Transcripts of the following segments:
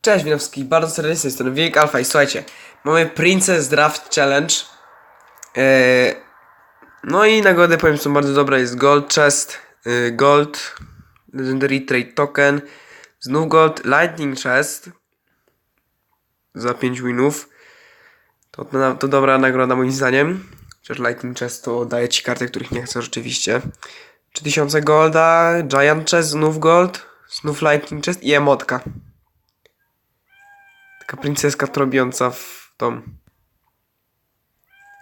Cześć Winowski, bardzo serdecznie jestem Wilk Alpha i słuchajcie, mamy Princess Draft Challenge. Eee, no i nagrody powiem są bardzo dobre, jest Gold Chest, y, Gold, Legendary Trade Token, znów Gold, Lightning Chest za 5 winów. To, to, to dobra nagroda moim zdaniem. Chociaż Lightning Chest to daje ci karty, których nie chcę rzeczywiście. 3000 Golda, Giant Chest, znów Gold, znów Lightning Chest i emotka. Taka princeska trąbiąca w tą...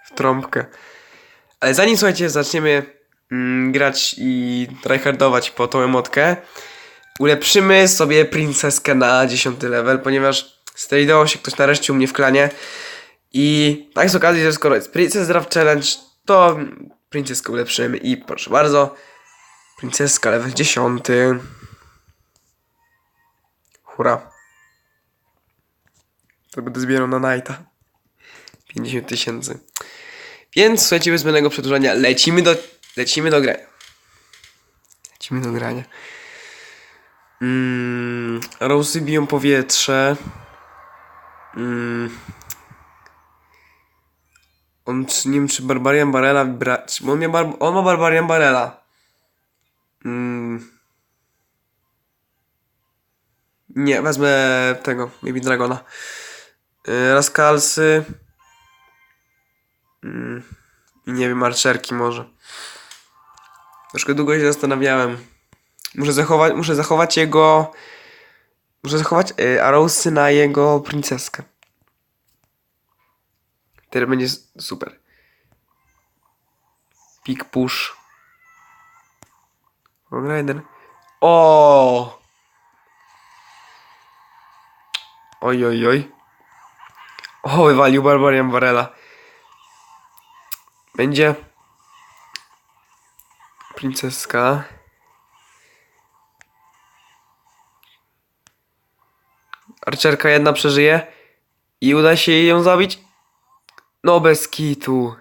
w trąbkę. Ale zanim, słuchajcie, zaczniemy mm, grać i tryhardować po tą emotkę, ulepszymy sobie princeskę na 10 level, ponieważ staidował się ktoś nareszcie u mnie w klanie i tak z okazji, że skoro jest Princess Draft Challenge, to princeskę ulepszymy i proszę bardzo, princeska level 10. Hurra. To będę zbierał na Nighta. 50 tysięcy. Więc słuchajcie, bez zbędnego przedłużania lecimy do, lecimy do grania. Lecimy do grania. Mm, Rosy biją powietrze. Mm. On, nie wiem, czy Barbarian Barela bra... czy- On, bar... on ma Barbarian Barela. Mm. Nie, wezmę tego, Baby Dragona. Yy, Raskalsy. Mm, I nie wiem, archerki może. Troszkę długo się zastanawiałem. Muszę zachować, muszę zachować jego... Muszę zachować y, Arrowsy na jego princeskę. Wtedy będzie super. Pick push. Rider. O! Oj, oj, oj. O, wywalił Barbarian Barela. Będzie princeska. Archerka jedna przeżyje i uda się ją zabić. No bez kitu.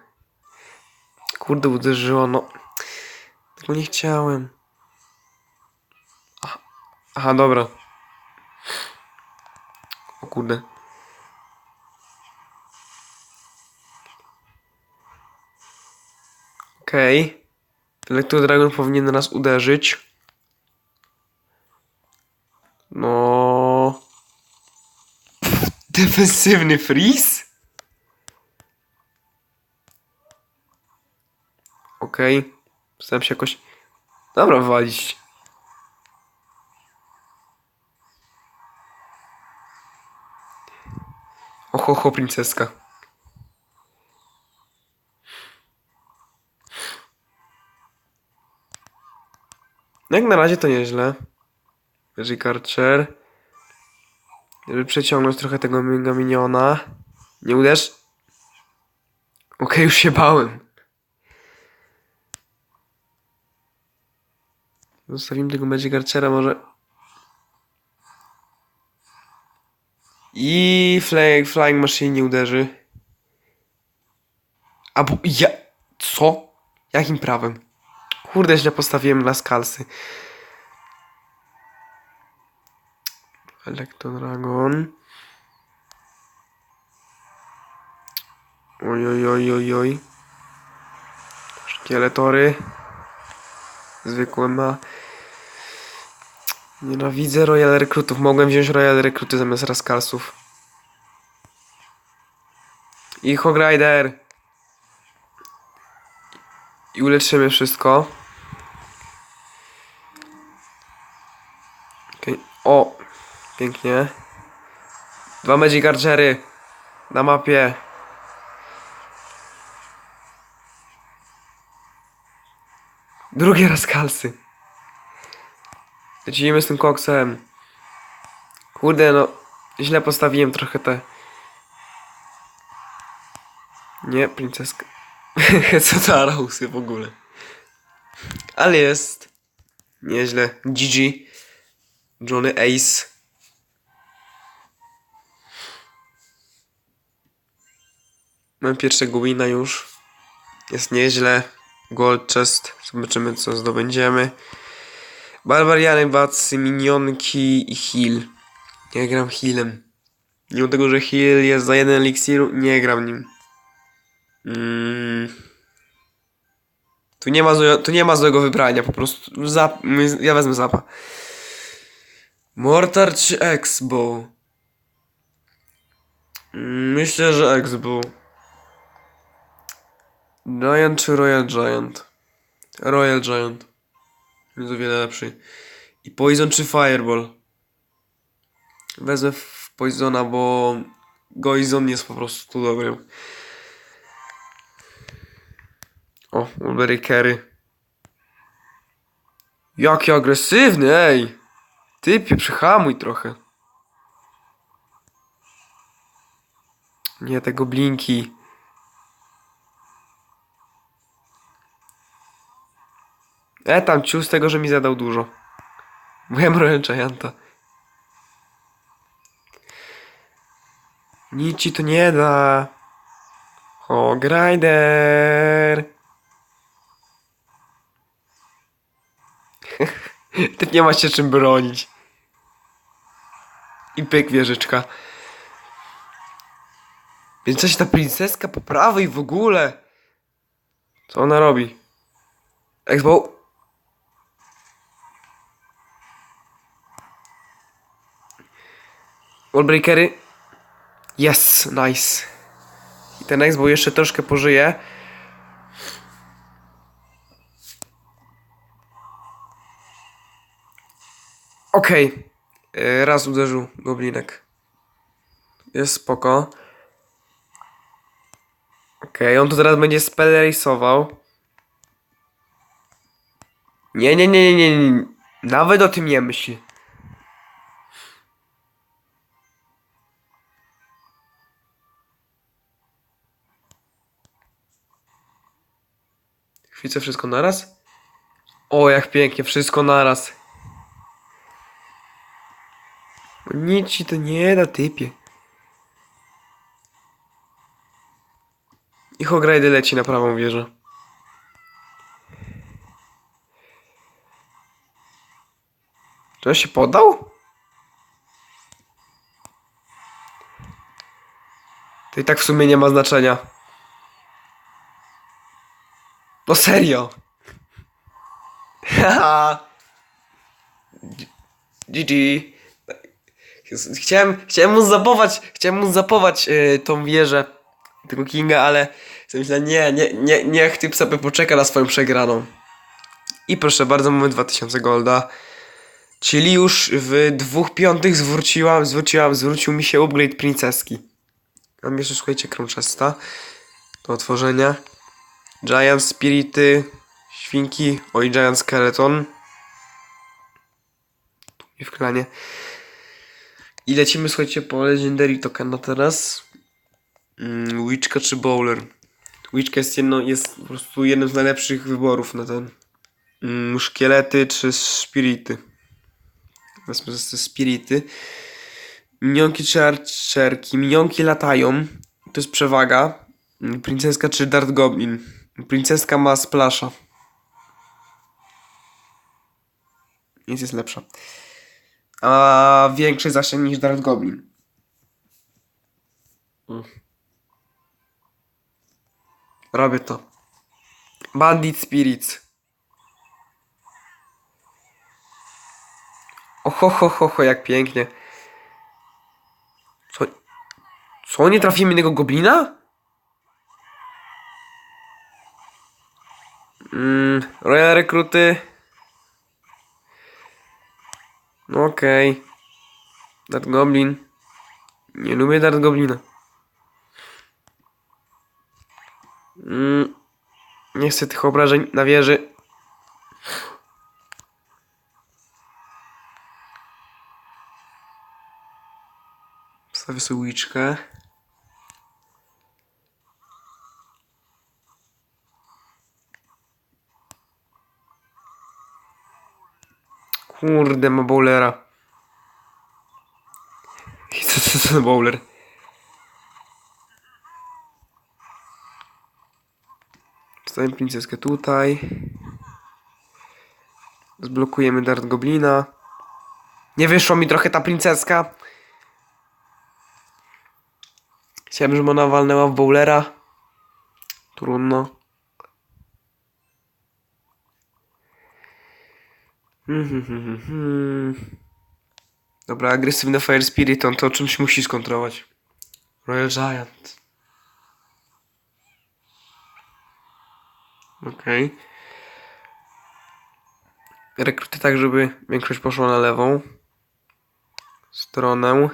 Kurde, uderzyło, no. Tego nie chciałem. Aha dobra. O kurde. Okej. Okay. Electro Dragon powinien nas uderzyć. No. Defensywny freeze? Okej. Okay. Staram się jakoś... Dobra, walić. Oho, ho, princeska. No jak na razie to nieźle. Magic Archer. Żeby przeciągnąć trochę tego mega miniona. Nie uderz. Okej, już się bałem. Zostawimy tego Magic Archera może. I fly, Flying Machine nie uderzy. A bo ja... Co? Jakim prawem? Kurde, źle postawiłem na skalsy. Elektrodragon. Oj, oj, oj, oj, oj. Szkieletory. Zwykłe ma. Nienawidzę Royal Rekrutów. Mogłem wziąć Royal Rekruty zamiast Raskalsów. I Hogrider. I uleczymy wszystko. Okej. O! Pięknie. Dwa Magic Archery na mapie. Drugie Raskalsy. Lecimy z tym koksem. Kurde, no. Źle postawiłem trochę te. Nie, princeska. Co to Arausy w ogóle? Ale jest. Nieźle. GG. Johnny Ace. Mam pierwszego wina już. Jest nieźle. Gold chest. Zobaczymy co zdobędziemy. Barbariany, bacy, minionki i heal. Nie gram healem. Mimo tego, że heal jest za jeden eliksir, nie gram nim. Mm. Tu nie ma, złe, tu nie ma złego wybrania, po prostu zap, ja wezmę zapa. Mortar czy Exbo? Mm, Myślę, że Exbo. Giant czy Royal Giant? Royal Giant. Jest o wiele lepszy. I Poison czy Fireball? Wezmę w Poisona, bo Goizon jest po prostu dobrym. O, Mulberry Carry. Jaki agresywny, ej! Typie, przyhamuj trochę. Nie, te goblinki. E, tam ciu z tego, że mi zadał dużo. Byłem Royal Gianta. Nic ci to nie da. O, Grinder. Ty nie masz się czym bronić. I pyk wieżyczka. Więc coś ta princeska po prawej w ogóle. Co ona robi? Expo. Wallbreakery. Yes, nice. I ten Expo jeszcze troszkę pożyje. Okej. Y, Raz uderzył goblinek. Jest spoko. Okej, on tu teraz będzie spell race'ował. Nie, nie, nie, nie, nie, nie. Nawet o tym nie myśl. Chwicę wszystko naraz? O, jak pięknie, wszystko naraz. Nic ci to nie da, typie. I Hograjdy leci na prawą wieżę. Czy on się podał? To i tak w sumie nie ma znaczenia. No serio. GG. Chciałem, chciałem mu zapować, chciałem mu zapować yy, tą wieżę tego Kinga, ale myślę, nie, nie, nie, niech typ sobie poczeka na swoją przegraną. I proszę bardzo, mamy 2000 golda. Czyli już w dwóch piątych zwróciłam, zwróciłam, zwrócił mi się upgrade princeski. Mam jeszcze, słuchajcie, Crunchesta do otworzenia. Giant Spirity, świnki, oj Giant Skeleton. Nie w klanie. I lecimy, słuchajcie, po Legendary Tokena teraz. Mm, Witchka czy Bowler? Witchka jest, jedno, jest po prostu jednym z najlepszych wyborów na ten. Mm, szkielety czy spirity? Wezmę te spirity. Minionki czy archerki? Minionki latają. To jest przewaga. Princeska czy Dart Goblin? Princeska ma splasha. Nic jest lepsza. A większy zasięg niż Dart Goblin. Robię to. Bandit Spirits. Oho, ho, ho, ho, jak pięknie. Co? Co, nie trafimy innego goblina? Mm, Royal Rekruty. No okej. Dart Goblin. Nie lubię Dart Goblina. Mm, nie chcę tych obrażeń na wieży. Wstawię sobie łyczkę. Kurde, ma bowlera. Co, co, co, bowler? Stawiam princeskę tutaj. Zblokujemy dart goblina. Nie wyszła mi trochę ta princeska. Chciałem, żeby ona walnęła w bowlera. Trudno. Dobra, agresywny Fire Spirit, on to czymś musi skontrować. Royal Giant. Okej. Rekruty tak, żeby większość poszła na lewą stronę.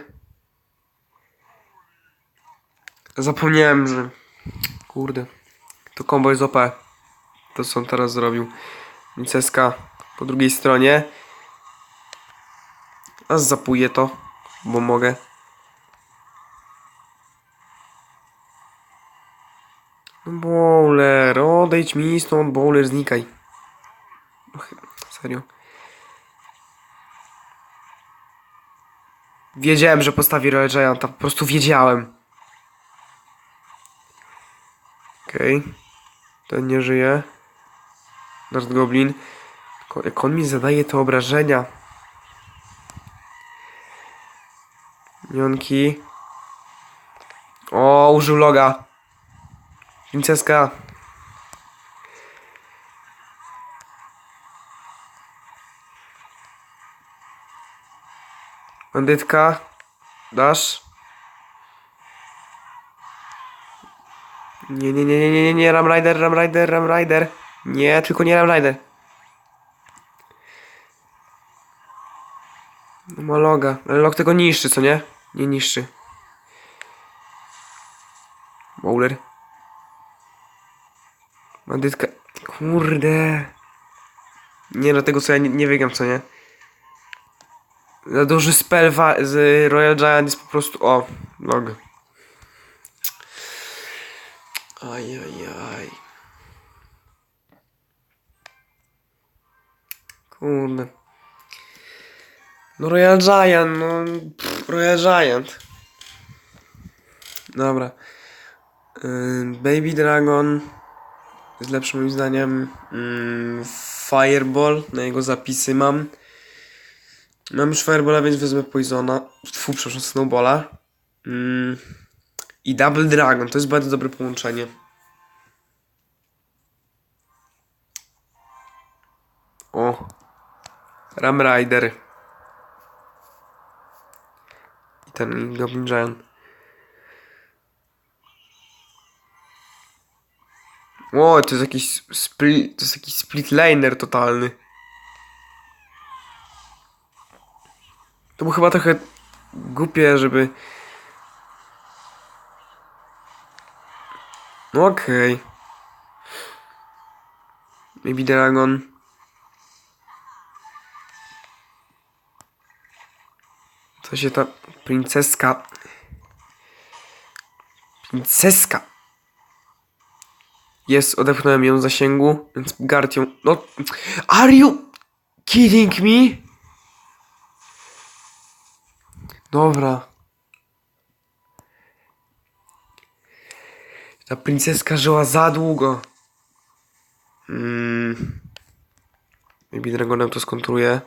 Zapomniałem, że... Kurde. To combo jest OP. To co on teraz zrobił. Niceska po drugiej stronie. A zapuję to, bo mogę. No bowler, odejdź mi stąd, bowler, znikaj. Serio. Wiedziałem, że postawi Royal Gianta, po prostu wiedziałem. Okej. Ten nie żyje. Nasz Goblin. Jak on mi zadaje te obrażenia. Minionki. O, użył loga. Princeska. Bandytka. Dasz. Nie, nie, nie, nie, nie, nie, Ram Rider, Ram Rider, Ram Rider. Nie, tylko nie Ram Rider. No ma loga, ale log tego niszczy, co nie? Nie niszczy. Bowler. Bandytka. Kurde. Nie, dlatego co ja nie, nie co nie? Za duży spell z Royal Giant jest po prostu... O, log. Aj, aj, aj. Kurde. No Royal Giant, no... Pff, Royal Giant. Dobra. Baby Dragon jest lepszy moim zdaniem. Fireball, na jego zapisy mam. Mam już Fireballa, więc wezmę Poisona. Fu, przepraszam, Snowballa. I Double Dragon, to jest bardzo dobre połączenie. O. Ram Rider. I ten Goblin Giant. O, to jest jakiś split, to jest jakiś split laner totalny. To było chyba trochę głupie, żeby... No okej. Maybe Dragon. Co się ta princeska... Princeska. Jest, odepchnąłem ją z zasięgu, więc Gart ją... No... Are you kidding me? Dobra. Ta princeska żyła za długo. Mm. Maybe Dragonem to skontruje.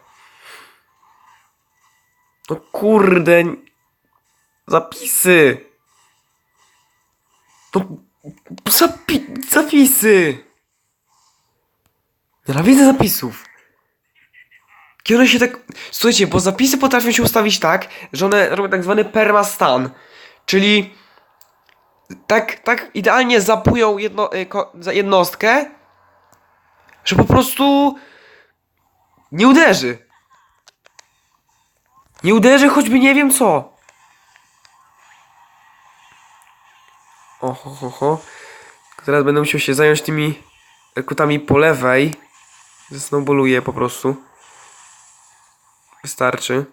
No kurde. Zapisy. No zapi zapisy. Nienawidzę zapisów. Kiedy one się tak... Słuchajcie, bo zapisy potrafią się ustawić tak, że one robią tak zwany permastan. Czyli tak, tak idealnie zapują jedno, za jednostkę, że po prostu nie uderzy. Nie uderzy, choćby nie wiem co. Oho, ho, ho. Teraz będę musiał się zająć tymi kutami po lewej. Zesnowboluję po prostu. Wystarczy.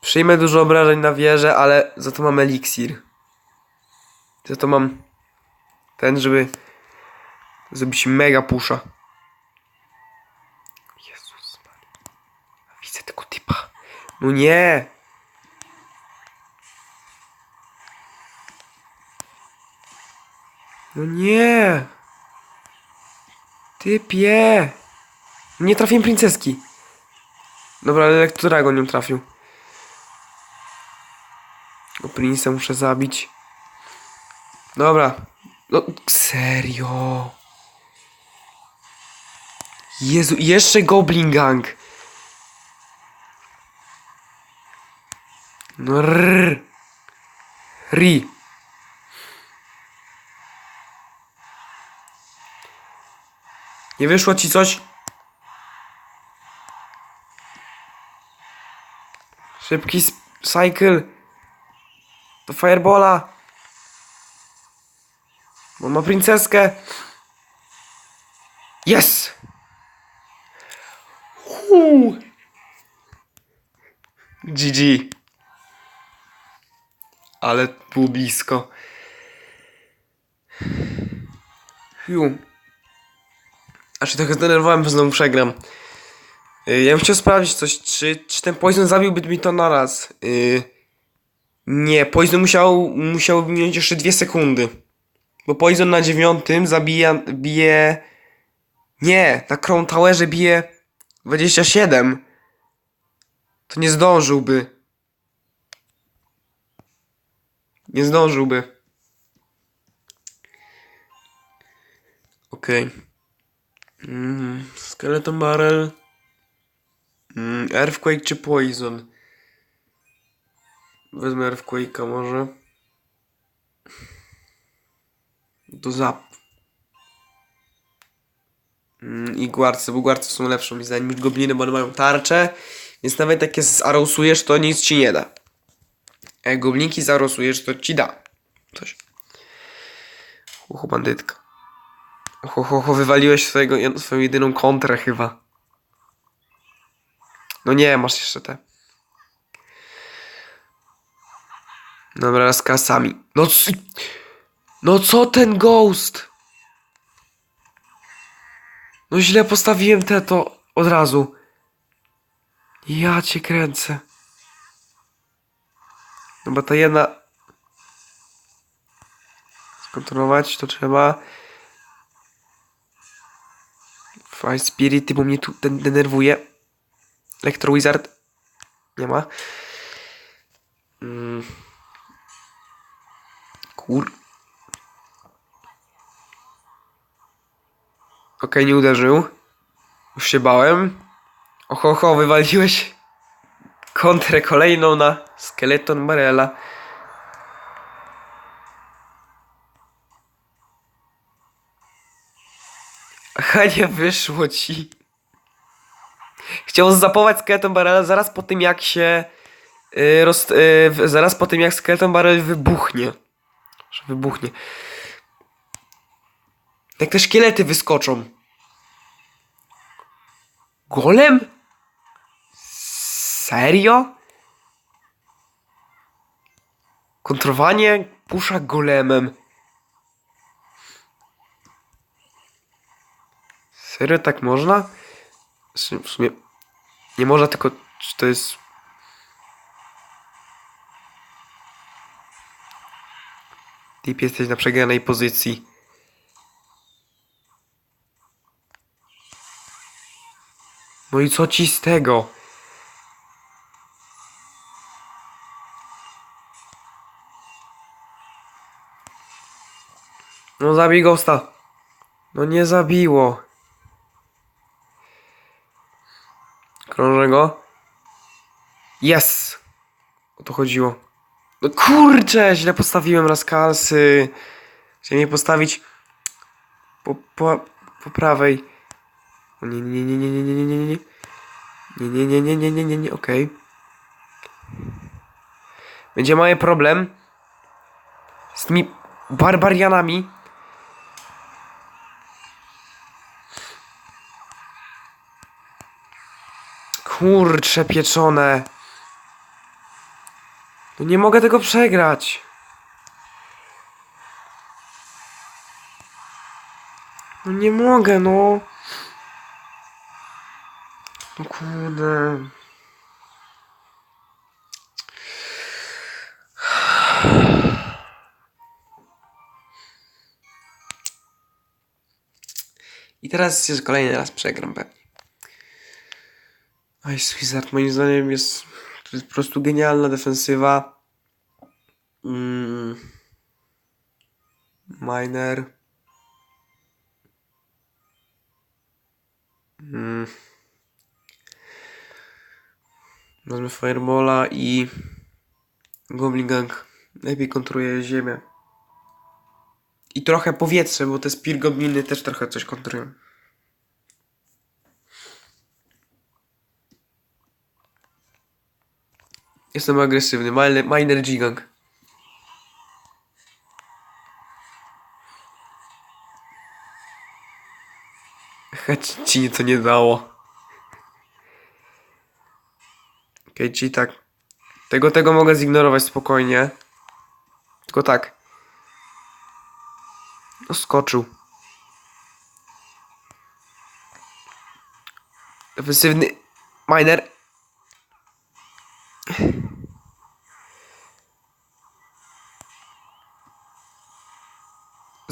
Przyjmę dużo obrażeń na wieżę, ale za to mam eliksir. Za to mam ten, żeby zrobić mega pusza. No nie! No nie! Typie! Nie trafiłem princeski. Dobra, ale którego nie trafił? O Prince'a muszę zabić. Dobra. No, serio. Jezu, jeszcze Goblin Gang. No rrr. Ri. Nie wyszło ci coś? Szybki cycle. Do Firebola. Bo ma princeskę. Yes! Uuu. GG. Ale było blisko. Fiu. Aż się trochę zdenerwowałem, że znowu przegram. Y, Ja bym chciał sprawdzić coś, czy, czy ten Poison zabiłby mi to na raz. Y, Nie, Poison musiał, musiał minąć jeszcze dwie sekundy. Bo Poison na dziewiątym zabija, bije... Nie, na Crown Towerze bije 27. To nie zdążyłby. Nie zdążyłby. Okej. Mm, Skeleton Barrel. Mm, Earthquake czy Poison? Wezmę Earthquake'a może. To zap. Mm, I guarce, bo guarce są lepszą niż gobliny, bo one mają tarczę. Więc nawet jak je zarosujesz, to nic ci nie da. Jak goblinki zarosujesz, to ci da. Coś. Ucho bandytka. Ho, ho, ho, wywaliłeś swojego, swoją jedyną kontrę chyba. No nie, masz jeszcze te. Dobra, z kasami. No c... No co ten ghost? No źle postawiłem te to od razu. Ja cię kręcę. No bo ta jedna... Skontrolować to trzeba. Fire Spirit, bo mnie tu ten denerwuje. Electro Wizard. Nie ma. Mm. Kur... Okej, nie uderzył. Już się bałem. Oho, ho, wywaliłeś kontrę kolejną na skeleton Marella. Aha, nie wyszło ci. Chciał zapować skeleton Barrela zaraz po tym jak się... Yy, roz, yy, zaraz po tym jak skeleton Barrel wybuchnie. Że wybuchnie. Jak te szkielety wyskoczą. Golem? Serio? Kontrowanie pusza golemem. Serio tak można? W sumie nie można, tylko czy to jest... Tip jesteś na przegranej pozycji. No i co ci z tego? No zabij Ghosta. No nie zabiło. Krążę go. Yes! O to chodziło. No kurczę, źle postawiłem raskalsy. Chciałem je postawić po, po, po prawej. O nie, nie, nie, nie, nie, nie, nie, nie, nie. Nie, nie, nie, nie, nie, nie, nie, nie, okej. Będzie mały problem z tymi barbarianami. Kurcze pieczone. No nie mogę tego przegrać. No nie mogę, no. No kurde. I teraz jeszcze kolejny raz przegram pewnie. Ice Wizard moim zdaniem jest, to jest po prostu genialna defensywa. Mm. Miner. Mm. Wezmę Firebola i Goblin Gang lepiej kontroluje ziemię. I trochę powietrze, bo te Spear Gobliny też trochę coś kontrują. Jestem agresywny. Miner, miner Gigant. Chać ci to nie dało. Okej, czyli tak. Tego, tego mogę zignorować spokojnie. Tylko tak. No skoczył. Defensywny miner.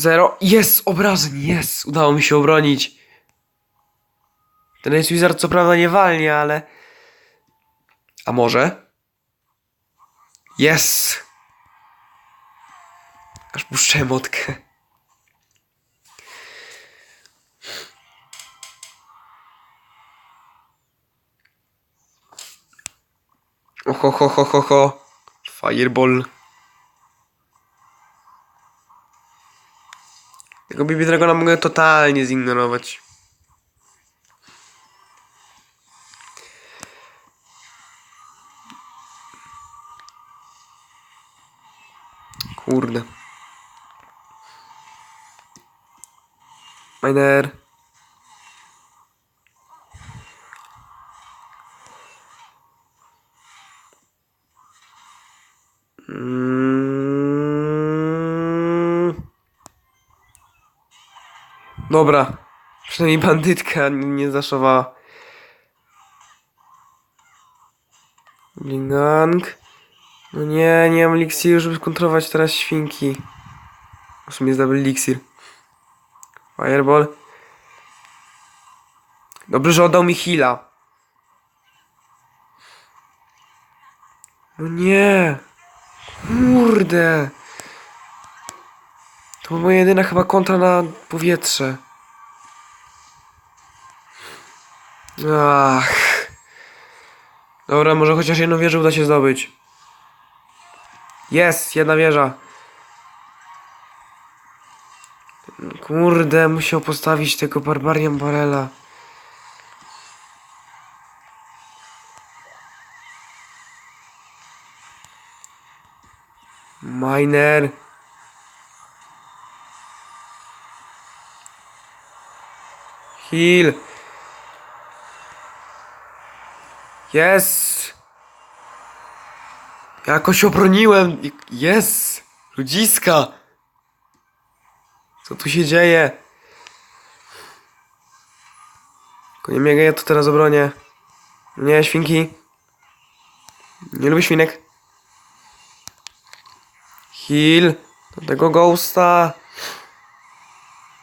Zero. Jest! Obrażeń! Jest! Udało mi się obronić. Ten Ace Wizard co prawda nie walnie, ale... A może? Jest! Aż puszczę motkę. Oho, ho, ho, ho, ho. Fireball. Tego Baby Dragona mogę totalnie zignorować. Kurde. Miner. Mm. Dobra. Przynajmniej bandytka nie, zaszowała. Blingang. No nie, nie mam eliksiru, żeby skontrować teraz świnki. W sumie double eliksir. Fireball. Dobrze, że oddał mi heala. No nie. Kurde. To moja jedyna chyba kontra na powietrze. Ach. Dobra, może chociaż jedną wieżę uda się zdobyć. Jest, jedna wieża. Kurde, musiał postawić tego Barbarian Barela. Miner. Heal. Jest. Jakoś obroniłem. Jest. Ludziska. Co tu się dzieje? Tylko nie miegaj, ja to teraz obronię. Nie, świnki. Nie lubię świnek. Heal. Do tego ghosta.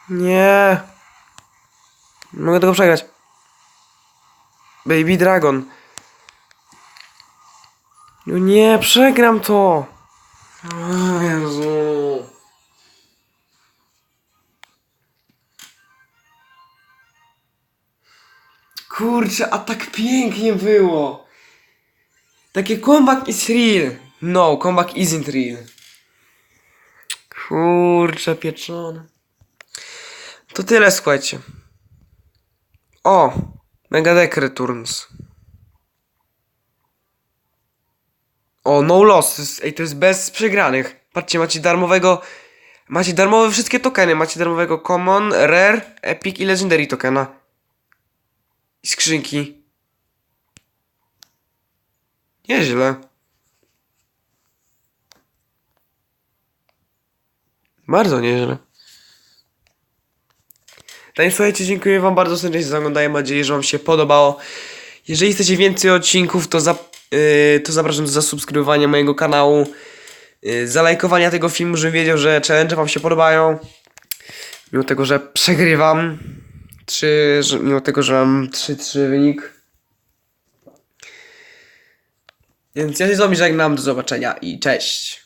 Nie. Mogę tego przegrać. Baby Dragon. No nie, przegram to. O Jezu. Kurczę, a tak pięknie było. Takie comeback is real. No, comeback isn't real. Kurczę, pieczone. To tyle, słuchajcie. O! Mega Deck Returns. O, no losses. Ej, to jest bez przegranych. Patrzcie, macie darmowego... Macie darmowe wszystkie tokeny. Macie darmowego Common, Rare, Epic i Legendary tokena. I skrzynki. Nieźle. Bardzo nieźle. Tak więc słuchajcie, dziękuję wam bardzo serdecznie za oglądanie. Mam nadzieję, że wam się podobało. Jeżeli chcecie więcej odcinków, to, za, yy, to zapraszam do zasubskrybowania mojego kanału. Yy, zalajkowania tego filmu, żebym wiedział, że challenge wam się podobają. Mimo tego, że przegrywam. Czy, że, mimo tego, że mam 3-3 wynik. Więc ja się z wami żegnam, do zobaczenia i cześć.